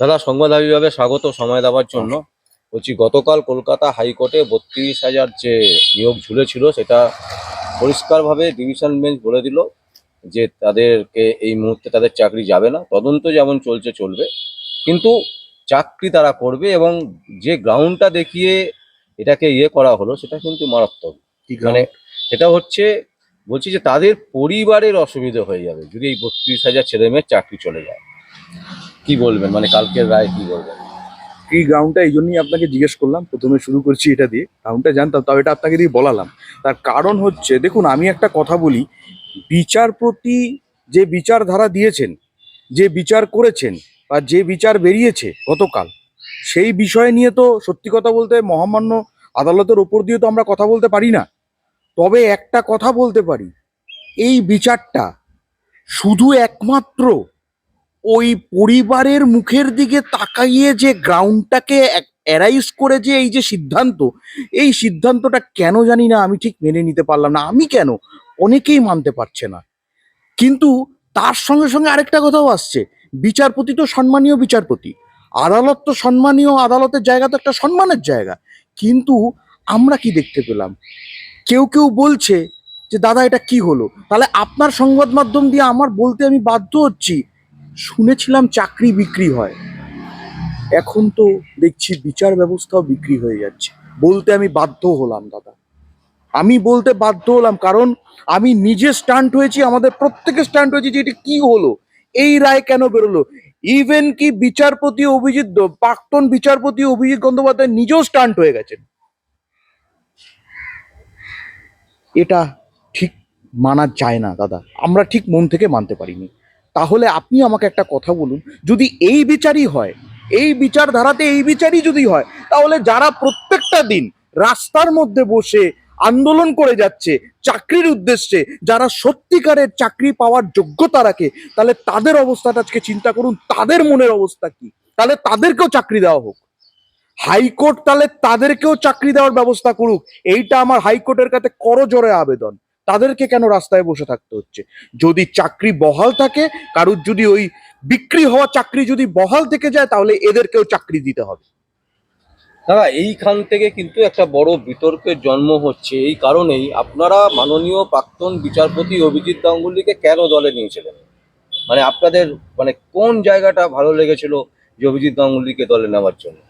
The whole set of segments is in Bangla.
দাদা সংবাদ বিভাগে স্বাগত সময় দেওয়ার জন্য। বলছি গতকাল কলকাতা হাইকোর্টে বত্রিশ হাজার যে নিয়োগ ঝুলেছিল সেটা পরিষ্কারভাবে ডিভিশন বেঞ্চ বলে দিল যে তাদেরকে এই মুহূর্তে তাদের চাকরি যাবে না। তদন্ত যেমন চলছে চলবে। কিন্তু চাকরি তারা করবে এবং যে গ্রাউন্ডটা দেখিয়ে এটাকে ইয়ে করা হলো সেটা কিন্তু মারাত্মক। মানে সেটা হচ্ছে বলছি যে তাদের পরিবারের অসুবিধা হয়ে যাবে যদি এই বত্রিশ হাজার ছেলে মেয়ের চাকরি চলে যায়। কি বলবেন? মানে কালকের রায় কি বলবেন? এই গ্রাউন্ডটা এই জন্যই আপনাকে জিজ্ঞেস করলাম, প্রথমে শুরু করছি এটা দিয়ে। গ্রাউন্ডটা জানতাম, তাও এটা আপনাকে দিয়ে বলালাম। তার কারণ হচ্ছে, দেখুন, আমি একটা কথা বলি, বিচারপতি যে বিচারধারা দিয়েছেন, যে বিচার করেছেন, বা যে বিচার বেরিয়েছে গতকাল, সেই বিষয় নিয়ে তো সত্যি কথা বলতে মহামান্য আদালতের ওপর দিয়ে তো আমরা কথা বলতে পারি না। তবে একটা কথা বলতে পারি, এই বিচারটা শুধু একমাত্র ওই পরিবারের মুখের দিকে তাকাইয়ে যে গ্রাউন্ডটাকে অ্যারাইজ করে যে এই যে সিদ্ধান্ত, এই সিদ্ধান্তটা কেন জানি না আমি ঠিক মেনে নিতে পারলাম না। আমি কেন? অনেকেই মানতে পারছে না। কিন্তু তার সঙ্গে সঙ্গে আরেকটা কথাও আসছে। বিচারপতি তো সম্মানীয় বিচারপতি। আদালত তো সম্মানীয়, আদালতের জায়গা তো একটা সম্মানের জায়গা। কিন্তু আমরা কি দেখতে পেলাম? কেউ কেউ বলছে যে, দাদা, এটা কি হলো? তাহলে আপনার সংবাদ মাধ্যম দিয়ে আমার বলতে আমি বাধ্য হচ্ছি শুনেছিলাম চাকরি বিক্রি হয়। এখন তো দেখছি বিচার ব্যবস্থাও বিক্রি হয়ে যাচ্ছে। বলতে আমি বাধ্য হলাম, দাদা। আমি বলতে বাধ্য হলাম কারণ আমি নিজে স্টান্ট হয়েছি, আমাদের প্রত্যেকে স্টান্ট হয়েছি যে এটা কি হলো, এই রায় কেন বেরোলো? ইভেন কি বিচারপতি অভিজিৎ প্রাক্তন বিচারপতি অভিজিৎ গঙ্গোপাধ্যায় নিজেও স্টান্ট হয়ে গেছেন। এটা ঠিক মানা যায় না, দাদা। আমরা ঠিক মন থেকে মানতে পারিনি। তাহলে আপনি আমাকে একটা কথা বলুন, যদি এই বিচারই হয়, এই বিচারধারাতে এই বিচারই যদি হয়, তাহলে যারা প্রত্যেকটা দিন রাস্তার মধ্যে বসে আন্দোলন করে যাচ্ছে, চাকরির উদ্দেশ্যে, যারা সত্যিকারের চাকরি পাওয়ার যোগ্যতা রাখে, তাহলে তাদের অবস্থাটা আজকে চিন্তা করুন, তাদের মনের অবস্থা কি? তাহলে তাদেরকেও চাকরি দেওয়া হোক। হাইকোর্ট তাহলে তাদেরকেও চাকরি দেওয়ার ব্যবস্থা করুক। এইটা আমার হাইকোর্টের কাছে করজোরে আবেদন। তাদেরকে কেন রাস্তায় বসে থাকতে হচ্ছে? যদি চাকরি বহাল থাকে, কারুর যদি ওই বিক্রি হওয়া চাকরি যদি বহাল থেকে যায়, তাহলে এদেরকেও চাকরি দিতে হবে। দাদা, এইখান থেকে কিন্তু একটা বড় বিতর্কের জন্ম হচ্ছে। এই কারণেই আপনারা মাননীয় প্রাক্তন বিচারপতি অভিজিৎ গাঙ্গুলিকে কেন দলে নিয়েছিলেন? মানে আপনাদের মানে কোন জায়গাটা ভালো লেগেছিল যে অভিজিৎ গাঙ্গুলিকে দলে নেওয়ার জন্য?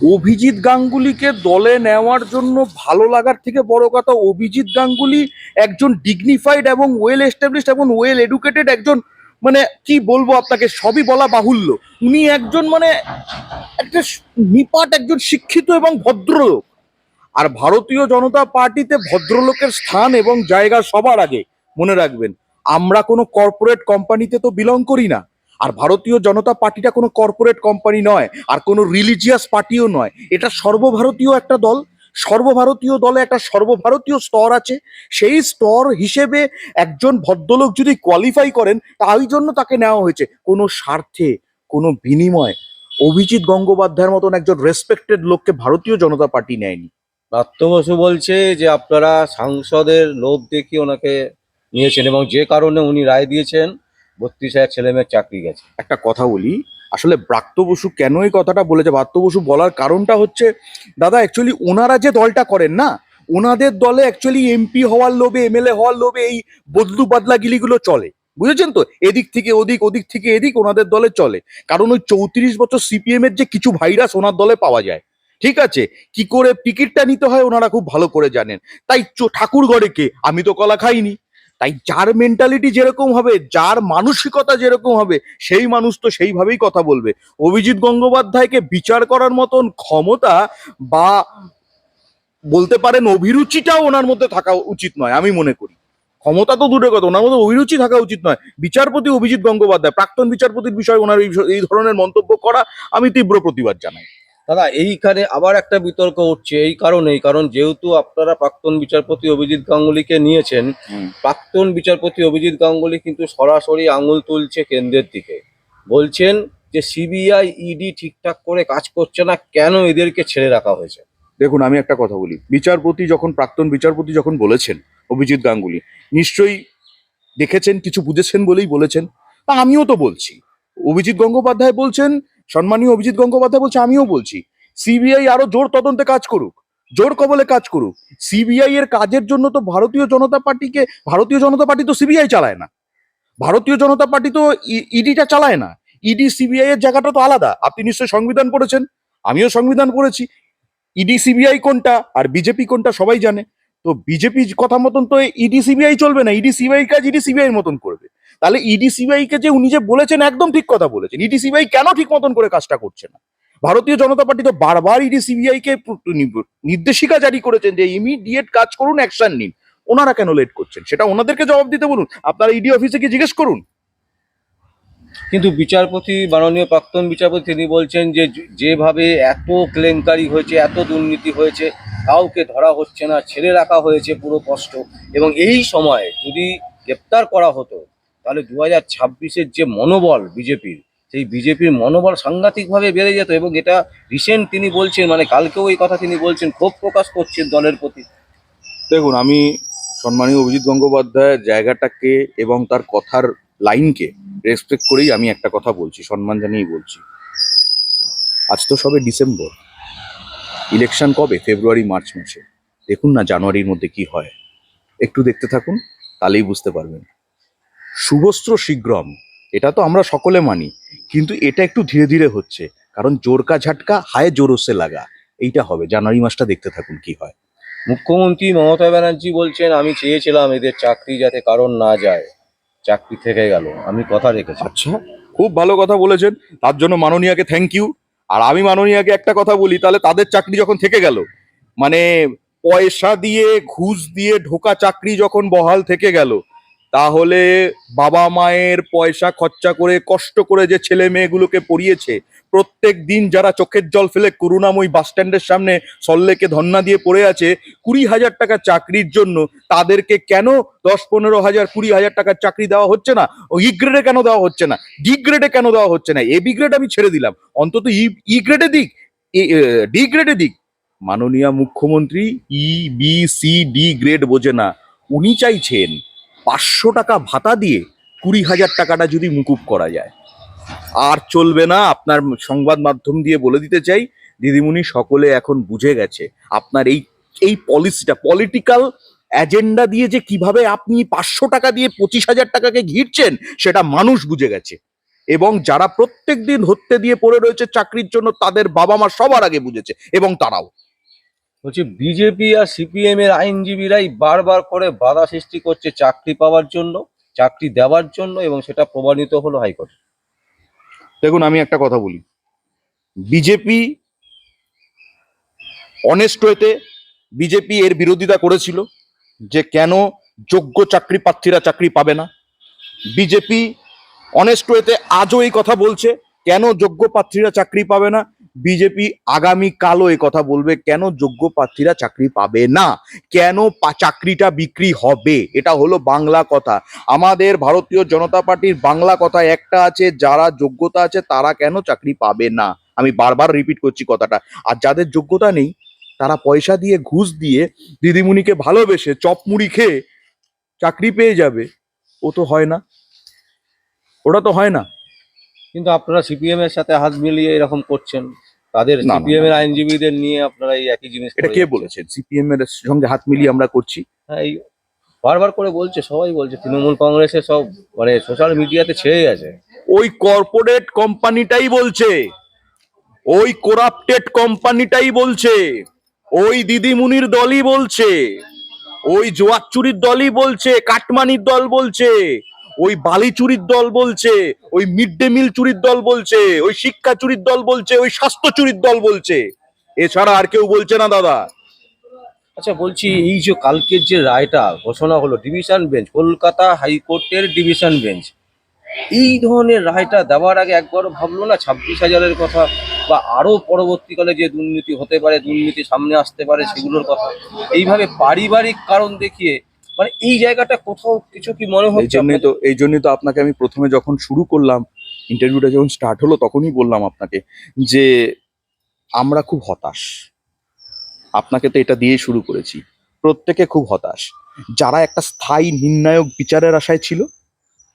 অভিজিৎ গাঙ্গুলিকে দলে নেওয়ার জন্য ভালো লাগার থেকে বড় কথা, অভিজিৎ গাঙ্গুলি একজন ডিগনিফাইড এবং ওয়েল এস্টাবলিশড এবং ওয়েল এডুকেটেড একজন মানে কি বলব আপনাকে, সবই বলা বাহুল্য। উনি একজন মানে একটা নিপাট একজন শিক্ষিত এবং ভদ্রলোক। আর ভারতীয় জনতা পার্টিতে ভদ্রলোকের স্থান এবং জায়গা সবার আগে, মনে রাখবেন। আমরা কোনো কর্পোরেট কোম্পানিতে তো বিলং করি না। আর ভারতীয় জনতা পার্টিটা কোনো কর্পোরেট কোম্পানি নয়, আর কোনো রিলিজিয়াস পার্টিও নয়। এটা সর্বভারতীয় একটা দল, সর্বভারতীয় দলে একটা সর্বভারতীয় স্তর আছে। সেই স্তর হিসেবে একজন ভদ্রলোক যদি কোয়ালিফাই করেন তাই জন্য তাকে নেওয়া হয়েছে। কোনো স্বার্থে, কোনো বিনিময়। অভিজিৎ গঙ্গোপাধ্যায়ের মতন একজন রেসপেক্টেড লোককে ভারতীয় জনতা পার্টি নেয়নি। প্রাপ্ত বসু বলছে যে, আপনারা সাংসদের লোভ দেখিয়ে ওনাকে নিয়েছেন এবং যে কারণে উনি রায় দিয়েছেন বত্রিশ হাজার ছেলে মেয়ের চাকরি গেছে। একটা কথা বলি, আসলে ব্রাত্য বসু কেন এই কথাটা বলেছে? ব্রাত্য বসু বলার কারণটা হচ্ছে, দাদা অ্যাকচুয়ালি ওনারা যে দলটা করেন না, ওনাদের দলে অ্যাকচুয়ালি এমপি হওয়ার লোভে এমএলএ হওয়ার লোভে এই বদলু বাদলাগিলিগুলো চলে। বুঝেছেন তো? এদিক থেকে ওদিক ওদিক থেকে এদিক ওনাদের দলে চলে। কারণ ওই চৌত্রিশ বছর সিপিএম এর যে কিছু ভাইরাস ওনার দলে পাওয়া যায়। ঠিক আছে? কি করে টিকিটটা নিতে হয় ওনারা খুব ভালো করে জানেন। তাই ঠাকুর গড়ে কে? আমি তো কলা খাইনি। তাই যার মেন্টালিটি যেরকম হবে, যার মানসিকতা যেরকম হবে, সেই মানুষ তো সেইভাবেই কথা বলবে। অভিজিৎ গঙ্গোপাধ্যায়কে বিচার করার মতন ক্ষমতা বা বলতে পারেন অভিরুচিটাও ওনার মধ্যে থাকা উচিত নয়, আমি মনে করি। ক্ষমতা তো দূরের কথা, ওনার মধ্যে অভিরুচি থাকা উচিত নয়। বিচারপতি অভিজিৎ গঙ্গোপাধ্যায়, প্রাক্তন বিচারপতির বিষয়ে ওনার এই ধরনের মন্তব্য করা আমি তীব্র প্রতিবাদ জানাই। দাদা এইখানে আবার একটা বিতর্ক উঠছে এই কারণেই। কারণ যেহেতু আপনারা প্রাক্তন বিচারপতি অভিজিৎ গাঙ্গুলিকে নিয়েছেন প্রাক্তন বিচারপতি অভিজিৎ গাঙ্গুলি কিন্তু সরাসরি আঙুল তুলছে কেন্দ্রের দিকে। বলছেন যে সিবিআই ইডি ঠিকঠাক করে কাজ করছে না কেন এদেরকে ছেড়ে রাখা হয়েছে? দেখুন আমি একটা কথা বলি। বিচারপতি যখন প্রাক্তন বিচারপতি যখন বলেছেন অভিজিৎ গাঙ্গুলি নিশ্চয়ই দেখেছেন কিছু বুঝেছেন বলেই বলেছেন। তা আমিও তো বলছি। অভিজিৎ গঙ্গোপাধ্যায় বলছেন সম্মানীয় অভিজিৎ গঙ্গোপাধ্যায় বলছে, আমিও বলছি সিবিআই আরও জোর তদন্তে কাজ করুক, জোর কবলে কাজ করুক। সিবিআই এর কাজের জন্য তো ভারতীয় জনতা পার্টিকে, ভারতীয় জনতা পার্টি তো সিবিআই চালায় না। ভারতীয় জনতা পার্টি তো ইডিটা চালায় না। ইডি সিবিআই এর জায়গাটা তো আলাদা। আপনি নিশ্চয়ই সংবিধান পড়েছেন, আমিও সংবিধান পড়েছি। ইডি সিবিআই কোনটা আর বিজেপি কোনটা সবাই জানে। তো বিজেপি কথা মতন তো ইডি সিবিআই চলবে না। ইডি সিবিআই কাজ ইডি সিবিআই এর মতন করবে। তাহলে ইডি সিবিআই কে যে উনি যে বলেছেন, একদম ঠিক কথা বলেছেন। ইডি সিবিআই কেন ঠিক মতন করে কাজটা করছে না? ভারতীয় জনতা পার্টি তো বারবার ইডি সিবিআই কে নির্দেশিকা জারি করেছেন যে ইমিডিয়েট কাজ করুন অ্যাকশন নিন। ওনারা কেন লেট করছেন? সেটা ওনাদেরকে জবাব দিতে বলুন। আপনারা ইডি অফিসে গিয়ে জিজ্ঞেস করুন। কিন্তু বিচারপতি, মাননীয় প্রাক্তন বিচারপতি, তিনি বলছেন যে- যেভাবে এত কেলেঙ্কারি হয়েছে, এত দুর্নীতি হয়েছে, কাউকে ধরা হচ্ছে না, ছেড়ে রাখা হয়েছে পুরো কষ্ট। এবং এই সময়ে যদি গ্রেপ্তার করা হতো তাহলে দু হাজার ছাব্বিশের যে মনোবল বিজেপির, সেই বিজেপির মনোবল সাংঘাতিকভাবে বেড়ে যেত এবং এটা রিসেন্ট তিনি বলছেন মানে কালকেও এই কথা তিনি বলছেন, ক্ষোভ প্রকাশ করছেন দলের প্রতি। দেখুন, আমি সম্মানীয় অভিজিৎ গঙ্গোপাধ্যায়ের জায়গাটাকে এবং তার কথার লাইনকে রেসপেক্ট করেই আমি একটা কথা বলছি, সম্মান জানিয়েই বলছি। আজ তো সবে ডিসেম্বর। ইলেকশন কবে? ফেব্রুয়ারি, মার্চ মাসে। দেখুন না জানুয়ারির মধ্যে কি হয়। একটু দেখতে থাকুন, তাহলেই বুঝতে পারবেন। শুভস্ত্র শীঘ্রম এটা তো আমরা সকলে মানি কিন্তু এটা একটু ধীরে ধীরে হচ্ছে কারণ জোরকা ঝাটকা হায় জোরসে লাগা এইটা হবে জানুয়ারি মাসটা দেখতে থাকুন কি হয়। মুখ্যমন্ত্রী মমতা ব্যানার্জি বলছেন আমি চেয়েছিলাম এদের চাকরি যাতে কারণ না যায় চাকরি থেকে গেল আমি কথা রেখেছি। আচ্ছা খুব ভালো কথা বলেছেন তার জন্য মাননীয়াকে থ্যাংক ইউ আর আমি মাননীয়াকে একটা কথা বলি তাহলে তাদের চাকরি যখন থেকে গেল মানে পয়সা দিয়ে ঘুষ দিয়ে ঢোকা চাকরি যখন বহাল থেকে গেল তাহলে বাবা মায়ের পয়সা খরচা করে, কষ্ট করে যে ছেলে মেয়েগুলোকে পড়িয়েছে, প্রত্যেক দিন যারা চোখের জল ফেলে করুণাময়ী বাস স্ট্যান্ডের সামনে সল্লেকে ধন্না দিয়ে পড়ে আছে, কুড়ি হাজার টাকা চাকরির জন্য তাদেরকে কেন দশ পনেরো হাজার, কুড়ি হাজার টাকার চাকরি দেওয়া হচ্ছে না? ই গ্রেডে কেন দেওয়া হচ্ছে না? ডি গ্রেডে কেন দেওয়া হচ্ছে না? এ বি গ্রেড আমি ছেড়ে দিলাম। অন্তত ই ই গ্রেডে দিক ডি গ্রেডে দিক। মাননীয় মুখ্যমন্ত্রী E, B, C, D grade বোঝে না। উনি চাইছেন পাঁচশো টাকা ভাতা দিয়ে কুড়ি হাজার টাকাটা যদি মুকুব করা যায়। আর চলবে না, আপনার সংবাদ মাধ্যম দিয়ে বলে দিতে চাই, দিদিমণি সকলে এখন বুঝে গেছে আপনার এই এই পলিসিটা পলিটিক্যাল এজেন্ডা দিয়ে যে কীভাবে আপনি পাঁচশো টাকা দিয়ে পঁচিশ হাজার টাকাকে ঘিরছেন, সেটা মানুষ বুঝে গেছে। এবং যারা প্রত্যেক দিন হত্যে দিয়ে পড়ে রয়েছে চাকরির জন্য, তাদের বাবা মা সবার আগে বুঝেছে, এবং তারাও। বলছি বিজেপি আর সিপিএম এর আইনজীবীরাই বারবার করে বাধা সৃষ্টি করছে চাকরি পাওয়ার জন্য, চাকরি দেওয়ার জন্য এবং সেটা প্রমাণিত হলো হাইকোর্টে। দেখুন, আমি একটা কথা বলি। বিজেপি অনেস্ট ওয়েতে বিজেপি এর বিরোধিতা করেছিল যে কেন যোগ্য চাকরি প্রার্থীরা চাকরি পাবে না। বিজেপি অনেস্ট ওয়েতে আজও এই কথা বলছে, কেন যোগ্য প্রার্থীরা চাকরি পাবে না। বিজেপি আগামী এই কথা বলবে, কেন যোগ্য প্রার্থীরা চাকরি পাবে না? কেন চাকরিটা বিক্রি হবে? এটা হলো বাংলা কথা। আমাদের ভারতীয় জনতা পার্টির বাংলা কথা একটা আছে, যারা যোগ্যতা আছে তারা কেন চাকরি পাবে না? আমি বারবার রিপিট করছি কথাটা। আর যাদের যোগ্যতা নেই, তারা পয়সা দিয়ে, ঘুষ দিয়ে দিদিমণিকে ভালোবেসে চপ মুড়ি খেয়ে চাকরি পেয়ে যাবে। ও তো হয় না। ওটা তো হয় না। কিন্তু আপনারা সিপিএম এর সাথে হাত মিলিয়ে এরকম করছেন তাদের না, না, সিপিএম এর আইনজীবীদের নিয়ে আপনারা এই একই জিনিস এটা করে কে যাচ্ছেন। বলেছেন? সিপিএম এর সঙ্গে হাত মিলিয়ে আমরা করছি। হ্যাঁ এই বারবার করে বলছে সবাই বলছে তৃণমূল কংগ্রেসের সব মানে সোশ্যাল মিডিয়াতে ছেয়ে গেছে। ওই কর্পোরেট কোম্পানিটাই বলছে। ওই করাপ্টেড কোম্পানিটাই বলছে। ওই দিদিমুনির দলই বলছে। ওই জোয়ার চুরির দলই বলছে। কাটমানির দল বলছে। ওই বালি চুরির দল বলছে, ওই মিড ডে মিল চুরির দল বলছে, ওই শিক্ষা চুরির দল বলছে, ওই স্বাস্থ্য চুরির দল বলছে। এছাড়া আর কেউ বলছে না, দাদা। আচ্ছা বলছি, এই যে কালকের যে রায়টা ঘোষণা হলো ডিভিশন বেঞ্চ, কলকাতা হাইকোর্টের ডিভিশন বেঞ্চ, এই ধরনের রায়টা দেওয়ার আগে একবারও ভাবলো না ছাব্বিশ হাজারের কথা? বা আরও পরবর্তীকালে যে দুর্নীতি হতে পারে, দুর্নীতি সামনে আসতে পারে, সেগুলোর কথা? এইভাবে পারিবারিক কারণ দেখিয়ে মানে এই জায়গাটা কোথাও কিছু কি মনে এই হচ্ছে জন্যই তো এই জন্যই তো আপনাকে আমি প্রথমে যখন শুরু করলাম ইন্টারভিউটা যখন স্টার্ট হলো তখনই বললাম আপনাকে যে আমরা খুব হতাশ। আপনাকে তো এটা দিয়ে শুরু করেছি। প্রত্যেকে খুব হতাশ। যারা একটা স্থায়ী নির্ণায়ক বিচারের আশায় ছিল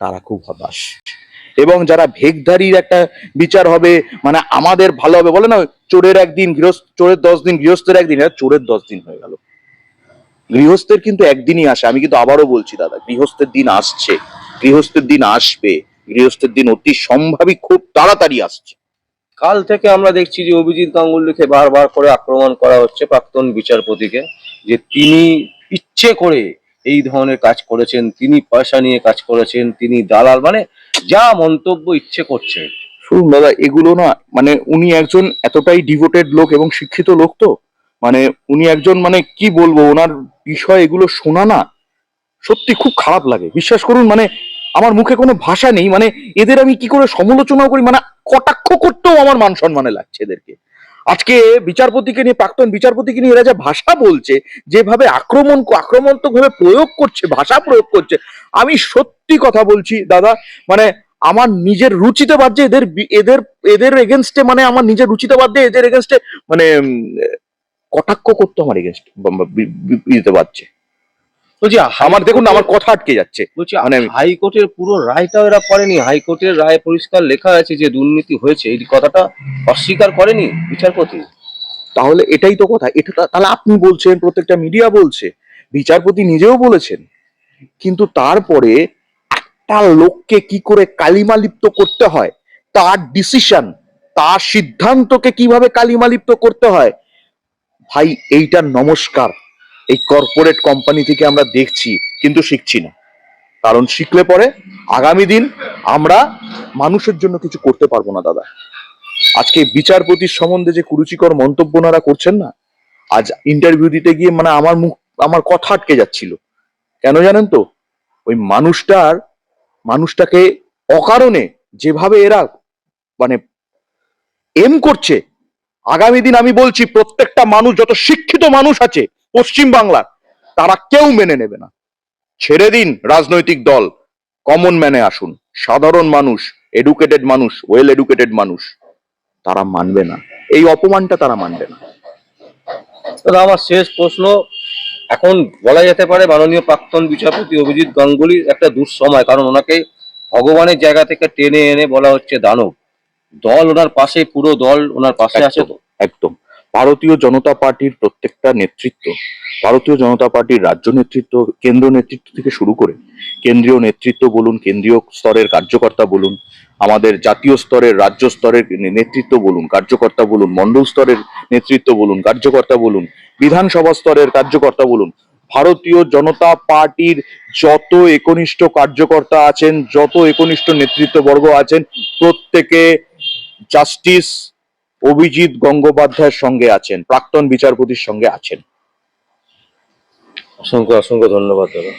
তারা খুব হতাশ। এবং যারা ভেগধারীর একটা বিচার হবে মানে আমাদের ভালো হবে বলে না চোরের একদিন গৃহস্থ চোরের দশ দিন গৃহস্থের একদিন এটা চোরের দশ দিন হয়ে গেল। গৃহস্থের কিন্তু একদিনই আসে আমি কিন্তু আবারও বলছি দাদা গৃহস্থের দিন আসছে গৃহস্থের দিন আসবে গৃহস্থের দিন অতি সম্ভাবী খুব তাড়াতাড়ি আসছে। কাল থেকে আমরা দেখছি যে অভিজিৎ গাঙ্গুলিকে বারবার করে আক্রমণ করা হচ্ছে প্রাক্তন বিচারপতিকে যে তিনি ইচ্ছে করে এই ধরনের কাজ করেছেন তিনি পয়সা নিয়ে কাজ করেছেন তিনি দালাল মানে যা মন্তব্য ইচ্ছে করছে। শুনুন দাদা এগুলো না মানে উনি একজন এতটাই ডিভোটেড লোক এবং শিক্ষিত লোক তো। মানে উনি একজন মানে কি বলব, ওনার বিষয় এগুলো শোনা না, সত্যি খুব খারাপ লাগে। বিশ্বাস করুন মানে আমার মুখে কোনো ভাষা নেই মানে এদের আমি কি করে সমালোচনা করি মানে কটাক্ষ করতেও আমার মান সম্মানে লাগছে এদেরকে। আজকে বিচারপতিকে নিয়ে, প্রাক্তন বিচারপতিকে নিয়ে এরা যে ভাষা বলছে, যেভাবে আক্রমণ আক্রমণাত্মক ভাবে প্রয়োগ করছে, ভাষা প্রয়োগ করছে, আমি সত্যি কথা বলছি, দাদা মানে আমার নিজের রুচিতে বাদ এদের এদের এদের এগেনস্টে মানে আমার নিজের রুচিতে বাদ এদের এগেনস্টে মানে কটাক্ষ করতে আমার এগেনস্ট দিতে পারছে বলছি আমার দেখুন আমার কথা আটকে যাচ্ছে। বলছি মানে হাইকোর্টের পুরো রায়টাও এরা করেনি। হাইকোর্টের রায় পরিষ্কার লেখা আছে যে দুর্নীতি হয়েছে। এই কথাটা অস্বীকার করেনি বিচারপতি। তাহলে এটাই তো কথা। এটা তাহলে আপনি বলছেন প্রত্যেকটা মিডিয়া বলছে। বিচারপতি নিজেও বলেছেন। কিন্তু তারপরে একটা লোককে কি করে কালিমালিপ্ত করতে হয়? তার ডিসিশন তার সিদ্ধান্তকে কীভাবে কালিমালিপ্ত করতে হয়? ভাই এইটার নমস্কার। এই কর্পোরেট কোম্পানি থেকে আমরা দেখছি, কিন্তু শিখছি না। কারণ শিখলে পরে আগামী দিন আমরা মানুষের জন্য কিছু করতে পারব না, দাদা। আজকে বিচারপতির সম্বন্ধে যে কুরুচিকর মন্তব্য ওনারা করছেন না, আজ ইন্টারভিউ দিতে গিয়ে মানে আমার মুখ, আমার কথা আটকে যাচ্ছিল। কেন জানেন তো? ওই মানুষটার, মানুষটাকে অকারণে যেভাবে এরা মানে এম করছে আগামী দিন আমি বলছি, প্রত্যেকটা মানুষ, যত শিক্ষিত মানুষ আছে পশ্চিম বাংলার, তারা কেউ মেনে নেবে না। ছেড়ে দিন রাজনৈতিক দল। কমন ম্যানে আসুন। সাধারণ মানুষ এডুকেটেড মানুষ ওয়েল এডুকেটেড মানুষ, তারা মানবে না। এই অপমানটা তারা মানবে না। আমার শেষ প্রশ্ন, এখন বলা যেতে পারে মাননীয় প্রাক্তন বিচারপতি অভিজিৎ গাঙ্গুলির একটা দুঃসময়, কারণ ওনাকে ভগবানের জায়গা থেকে টেনে এনে বলা হচ্ছে দানব। দল ওনার পাশে পুরো দল ওনার পাশে আছে তো? একদম। ভারতীয় জনতা পার্টির প্রত্যেকটা নেতৃত্ব ভারতীয় জনতা পার্টির রাজ্য নেতৃত্ব কেন্দ্র নেতৃত্ব থেকে শুরু করে কেন্দ্রীয় নেতৃত্ব বলুন কেন্দ্রীয় স্তরের কার্যকর্তা বলুন আমাদের জাতীয় স্তরের রাজ্য স্তরের নেতৃত্ব বলুন কার্যকর্তা বলুন মন্ডল স্তরের নেতৃত্ব বলুন কার্যকর্তা বলুন বিধানসভা স্তরের কার্যকর্তা বলুন ভারতীয় জনতা পার্টির যত একনিষ্ঠ কার্যকর্তা আছেন যত একনিষ্ঠ নেতৃত্ববর্গ আছেন প্রত্যেকে জাস্টিস অভিজিৎ গঙ্গোপাধ্যায়ের সঙ্গে আছেন প্রাক্তন বিচারপতির সঙ্গে আছেন। অসংখ্য অসংখ্য ধন্যবাদ দাদা।